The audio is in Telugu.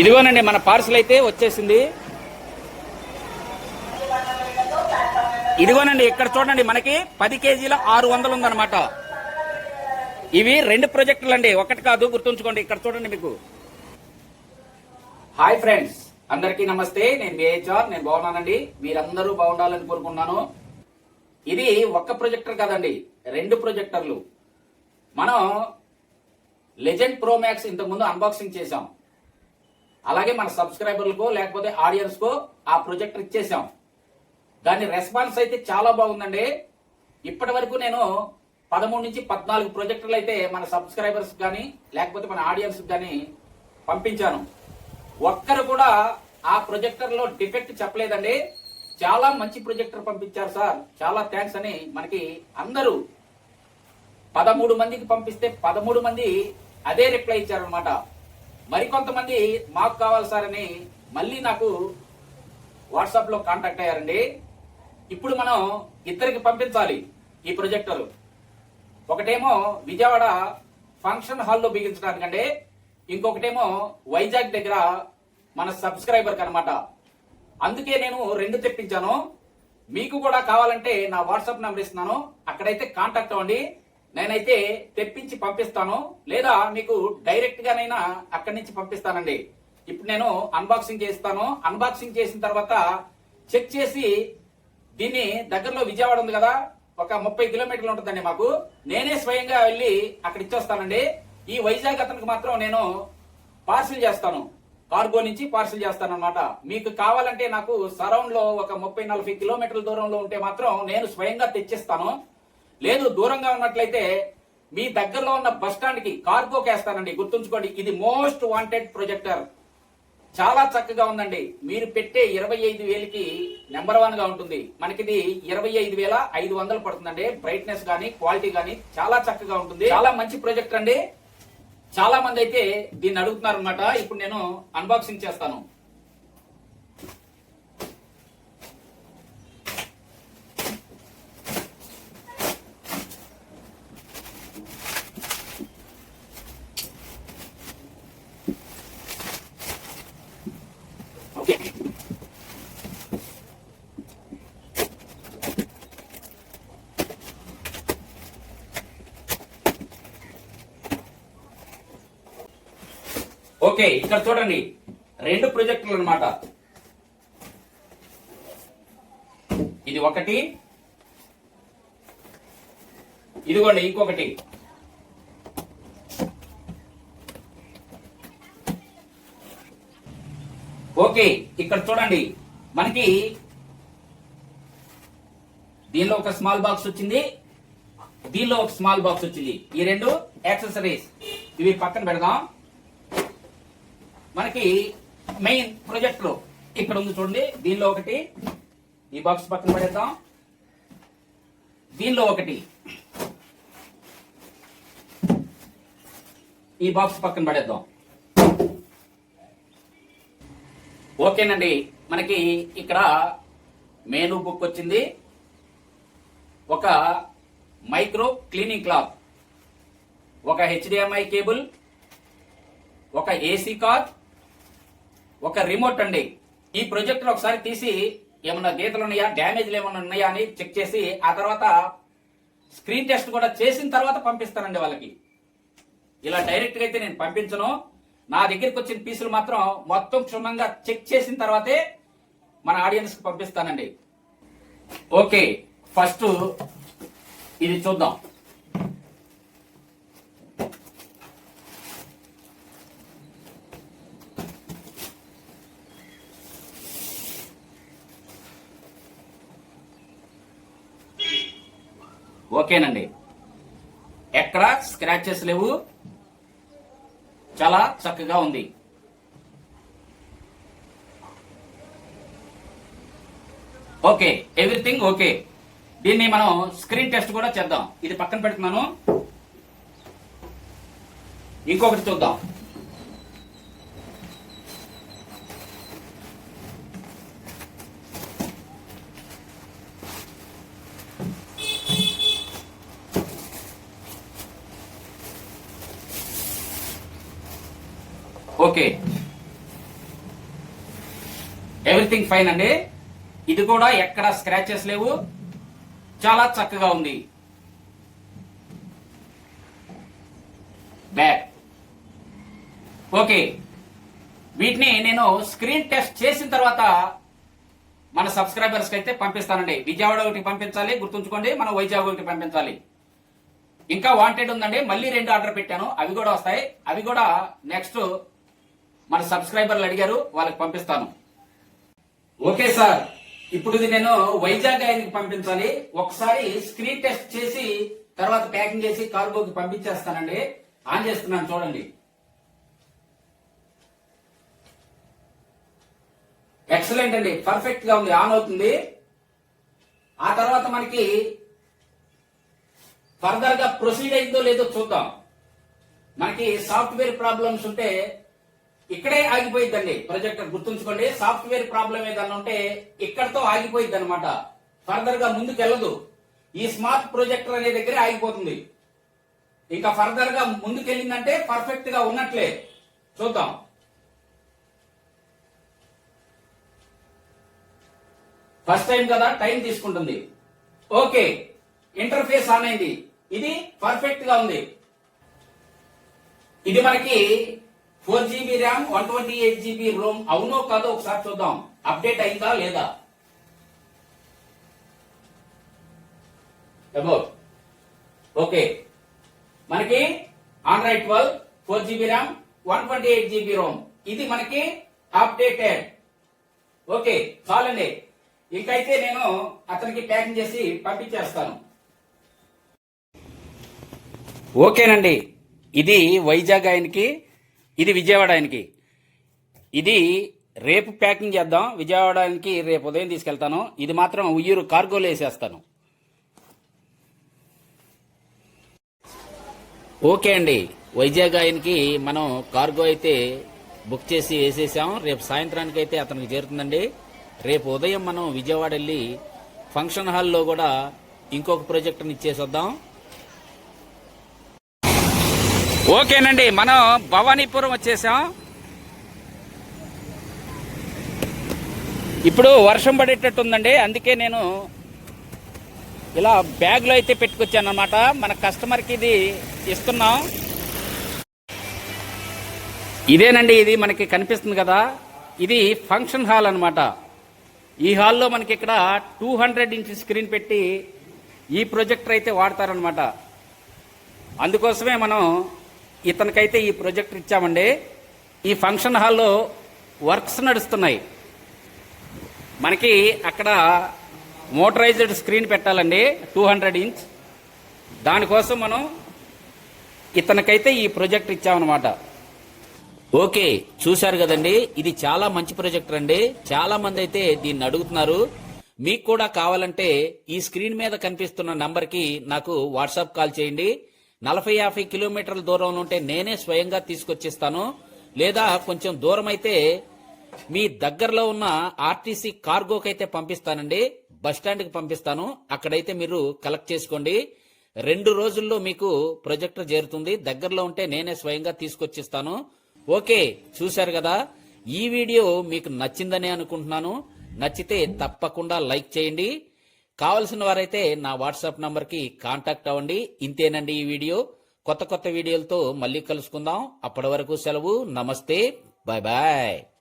ఇదిగోనండి మన పార్సల్ అయితే వచ్చేసింది. ఇదిగోనండి ఇక్కడ చూడండి మనకి పది కేజీల ఆరు వందలు ఉందన్నమాట. ఇవి రెండు ప్రాజెక్టులు అండి ఒకటి కాదు గుర్తుంచుకోండి ఇక్కడ చూడండి మీకు. హాయ్ ఫ్రెండ్స్ అందరికీ నమస్తే నేను బిహెచ్ఆర్ నేను బాగున్నానండి మీరందరూ బాగుండాలని కోరుకున్నాను ఇది ఒక్క ప్రొజెక్టర్ కాదండి రెండు ప్రొజెక్టర్లు మనం లెజెండ్ ప్రోమాక్స్ ఇంతకుముందు అన్బాక్సింగ్ చేశాం. అలాగే మన సబ్స్క్రైబర్లకో లేకపోతే ఆడియన్స్కో ఆ ప్రొజెక్టర్ ఇచ్చేసాం. దాని రెస్పాన్స్ అయితే చాలా బాగుందండి. ఇప్పటి వరకు నేను పదమూడు నుంచి పద్నాలుగు ప్రొజెక్టర్లు అయితే మన సబ్స్క్రైబర్స్ కానీ లేకపోతే మన ఆడియన్స్ కానీ పంపించాను. ఒక్కరు కూడా ఆ ప్రొజెక్టర్లో డిఫెక్ట్ చెప్పలేదండి. చాలా మంచి ప్రొజెక్టర్ పంపించారు సార్. చాలా థ్యాంక్స్ అని మనకి అందరూ పదమూడు మందికి పంపిస్తే పదమూడు మంది అదే రిప్లై ఇచ్చారనమాట మరికొంతమంది మాకు కావాలి సార్ అని మళ్ళీ నాకు వాట్సాప్లో కాంటాక్ట్ అయ్యారండి. ఇప్పుడు మనం ఇద్దరికి పంపించాలి ఈ ప్రొజెక్టర్. ఒకటేమో విజయవాడ ఫంక్షన్ హాల్లో బిగించడానికండి. ఇంకొకటేమో వైజాగ్ దగ్గర మన సబ్స్క్రైబర్కి అనమాట అందుకే నేను రెండు తెప్పించాను. మీకు కూడా కావాలంటే నా వాట్సాప్ నెంబర్ ఇస్తున్నాను. అక్కడైతే కాంటాక్ట్ అవ్వండి. నేనైతే తెప్పించి పంపిస్తాను లేదా మీకు డైరెక్ట్ గానైనా అక్కడి నుంచి పంపిస్తానండి. ఇప్పుడు నేను అన్బాక్సింగ్ చేస్తాను. అన్బాక్సింగ్ చేసిన తర్వాత చెక్ చేసి దీన్ని దగ్గరలో విజయవాడ ఉంది కదా ఒక ముప్పై కిలోమీటర్లు ఉంటుందండి మాకు. నేనే స్వయంగా వెళ్ళి అక్కడ ఇచ్చొస్తానండి. ఈ వైజాగ్ అతనికి మాత్రం నేను పార్సిల్ చేస్తాను. కార్గో నుంచి పార్సిల్ చేస్తాను అనమాట మీకు కావాలంటే నాకు సరౌండ్లో ఒక ముప్పై నలభై కిలోమీటర్ల దూరంలో ఉంటే మాత్రం నేను స్వయంగా తెచ్చిస్తాను. లేదు దూరంగా ఉన్నట్లయితే మీ దగ్గరలో ఉన్న బస్ స్టాండ్కి కార్గోకి వేస్తానండి గుర్తుంచుకోండి. ఇది మోస్ట్ వాంటెడ్ ప్రొజెక్టర్. చాలా చక్కగా ఉందండి. మీరు పెట్టే ఇరవై ఐదు వేలకి నెంబర్ వన్గా ఉంటుంది. మనకిది ఇరవై ఐదు వేల ఐదు వందలు పడుతుందండి. బ్రైట్నెస్ గానీ క్వాలిటీ గానీ చాలా చక్కగా ఉంటుంది. చాలా మంచి ప్రొజెక్ట్ అండి. చాలా మంది అయితే దీన్ని అడుగుతున్నారు అనమాట ఇప్పుడు నేను అన్బాక్సింగ్ చేస్తాను. ఓకే ఇక్కడ చూడండి. రెండు ప్రొజెక్టులు అన్నమాట. ఇది ఒకటి. ఇదిగోండి ఇంకొకటి. ఓకే ఇక్కడ చూడండి. మనకి దీనిలో ఒక స్మాల్ బాక్స్ వచ్చింది. దీనిలో ఒక స్మాల్ బాక్స్ వచ్చింది. ఈ రెండు యాక్సెసరీస్. ఇవి పక్కన పెడదాం. మనకి మెయిన్ ప్రొజెక్ట్లో ఇక్కడ ఉంది చూడండి. దీనిలో ఒకటి. ఈ బాక్స్ పక్కన పడేద్దాం. దీనిలో ఒకటి. ఈ బాక్స్ పక్కన పడేద్దాం. ఓకేనండి. మనకి ఇక్కడ మెనూ బుక్ వచ్చింది. ఒక మైక్రో క్లీనింగ్ క్లాత్ ఒక హెచ్డిఎంఐ కేబుల్ ఒక ఏసీ కార్ ఒక రిమోట్ అండి. ఈ ప్రొజెక్టర్ ఒకసారి తీసి ఏమన్నా గీతలు ఉన్నాయా డ్యామేజ్లు ఏమన్నా ఉన్నాయా అని చెక్ చేసి ఆ తర్వాత స్క్రీన్ టెస్ట్ కూడా చేసిన తర్వాత పంపిస్తానండి వాళ్ళకి. ఇలా డైరెక్ట్గా అయితే నేను పంపించను. నా దగ్గరికి వచ్చిన పీసులు మాత్రం మొత్తం క్షుణ్ణంగా చెక్ చేసిన తర్వాతే మన ఆడియన్స్కి పంపిస్తానండి. ఓకే ఫస్ట్ ఇది చూద్దాం. ఓకేనండి. ఎక్కడ స్క్రాచెస్ లేవు. చాలా చక్కగా ఉంది. Okay everything okay. దీన్ని మనం స్క్రీన్ టెస్ట్ కూడా చేద్దాం. ఇది పక్కన పెడుతున్నాను. ఇంకొకటి చూద్దాం. ఓకే. ఎవ్రీథింగ్ ఫైన్ అండి. ఇది కూడా ఎక్కడ స్క్రాచెస్ లేవు. చాలా చక్కగా ఉంది. Back okay. వీటిని నేను స్క్రీన్ టెస్ట్ చేసిన తర్వాత మన సబ్స్క్రైబర్స్కి అయితే పంపిస్తానండి. విజయవాడ ఒకటి పంపించాలి గుర్తుంచుకోండి. మన వైజాగ్ ఒకటి పంపించాలి. ఇంకా వాంటెడ్ ఉందండి. మళ్ళీ రెండు ఆర్డర్ పెట్టాను. అవి కూడా వస్తాయి. అవి కూడా నెక్స్ట్ మన సబ్స్క్రైబర్లు అడిగారు వాళ్ళకి పంపిస్తాను. ఓకే సార్ ఇప్పుడు ఇది నేను వైజాగ్ ఆయనకి పంపించాలి. ఒకసారి స్క్రీన్ టెస్ట్ చేసి తర్వాత ప్యాకింగ్ చేసి కార్గోకి పంపించేస్తానండి. ఆన్ చేస్తున్నాను చూడండి. ఎక్సలెంట్ అండి పర్ఫెక్ట్గా ఉంది ఆన్ అవుతుంది. ఆ తర్వాత మనకి ఫర్దర్గా ప్రొసీడ్ అయిందో లేదో చూద్దాం. మనకి సాఫ్ట్వేర్ ప్రాబ్లమ్స్ ఉంటే ఇక్కడే ఆగిపోయిందండి ప్రొజెక్టర్ గుర్తుంచుకోండి. సాఫ్ట్వేర్ ప్రాబ్లం ఏదన్నా ఉంటే ఇక్కడతో ఆగిపోయింది అనమాట ఫర్దర్గా ముందుకెళ్ళదు. ఈ స్మార్ట్ ప్రొజెక్టర్ అనే దగ్గరే ఆగిపోతుంది. ఇంకా ఫర్దర్గా ముందుకెళ్ళిందంటే పర్ఫెక్ట్గా ఉన్నట్లే. చూద్దాం. ఫస్ట్ టైం కదా టైం తీసుకుంటుంది. ఓకే ఇంటర్ఫేస్ ఆన్ అయింది. ఇది పర్ఫెక్ట్గా ఉంది. ఇది మనకి four GB RAM one twenty eight GB ROM. అవునో కాదో ఒకసారి చూద్దాం. అప్డేట్ అయిందా లేదా? అబౌట్. ఓకే. మనకి Android twelve four GB RAM one twenty eight GB ROM. ఇది మనకి అప్డేటెడ్. ఓకే చాలండి. ఇంకైతే నేను అతనికి ప్యాకింగ్ చేసి పంపించేస్తాను. ఓకేనండి. ఇది వైజాగ్ ఆయనకి ఇది విజయవాడ ఆయనకి. ఇది రేపు ప్యాకింగ్ చేద్దాం. విజయవాడ ఆయనకి రేపు ఉదయం తీసుకెళ్తాను. ఇది మాత్రం ఉయ్యూరు కార్గోలో వేసేస్తాను. ఓకే అండి. వైజాగ్ ఆయనకి మనం కార్గో అయితే బుక్ చేసి వేసేసాం. రేపు సాయంత్రానికి అయితే అతనికి చేరుతుందండి. రేపు ఉదయం మనం విజయవాడ వెళ్ళి ఫంక్షన్ హాల్లో కూడా ఇంకొక ప్రాజెక్టుని ఇచ్చేసొద్దాం. ఓకేనండి మనం భవానీపురం వచ్చేసాం. ఇప్పుడు వర్షం పడేటట్టుందండి అందుకే నేను ఇలా బ్యాగ్లో అయితే పెట్టుకొచ్చాను అనమాట మన కస్టమర్కి ఇది ఇస్తున్నాం. ఇదేనండి ఇది మనకి కనిపిస్తుంది కదా ఇది ఫంక్షన్ హాల్ అనమాట ఈ హాల్లో మనకి ఇక్కడ టూ హండ్రెడ్ ఇంచ్ స్క్రీన్ పెట్టి ఈ ప్రొజెక్టర్ అయితే వాడతారనమాట అందుకోసమే మనం ఇతనికైతే ఈ ప్రొజెక్టర్ ఇచ్చామండి. ఈ ఫంక్షన్ హాల్లో వర్క్స్ నడుస్తున్నాయి. మనకి అక్కడ మోటరైజ్డ్ స్క్రీన్ పెట్టాలండి టూ హండ్రెడ్ ఇంచ్ దానికోసం మనం ఇతనికైతే ఈ ప్రొజెక్ట్ ఇచ్చామన్నమాట. ఓకే చూశారు కదండి ఇది చాలా మంచి ప్రొజెక్టర్ అండి చాలా మంది అయితే దీన్ని అడుగుతున్నారు. మీకు కూడా కావాలంటే ఈ స్క్రీన్ మీద కనిపిస్తున్న నంబర్కి నాకు వాట్సాప్ కాల్ చేయండి. నలభై యాభై కిలోమీటర్ల దూరంలో ఉంటే నేనే స్వయంగా తీసుకొచ్చిస్తాను. లేదా కొంచెం దూరం అయితే మీ దగ్గరలో ఉన్న ఆర్టీసీ కార్గోకి అయితే పంపిస్తానండి. బస్ పంపిస్తాను. అక్కడైతే మీరు కలెక్ట్ చేసుకోండి. రెండు రోజుల్లో మీకు ప్రొజెక్టర్ చేరుతుంది. దగ్గరలో ఉంటే నేనే స్వయంగా తీసుకొచ్చిస్తాను. ఓకే చూశారు కదా? ఈ వీడియో మీకు నచ్చిందని అనుకుంటున్నాను. నచ్చితే తప్పకుండా లైక్ చేయండి. కావలసిన వారైతే నా వాట్సాప్ నంబర్కి కాంటాక్ట్ అవ్వండి. ఇంతేనండి ఈ వీడియో. కొత్త కొత్త వీడియోలతో మళ్ళీ కలుసుకుందాం. అప్పటి వరకు సెలవు. నమస్తే. Bye bye.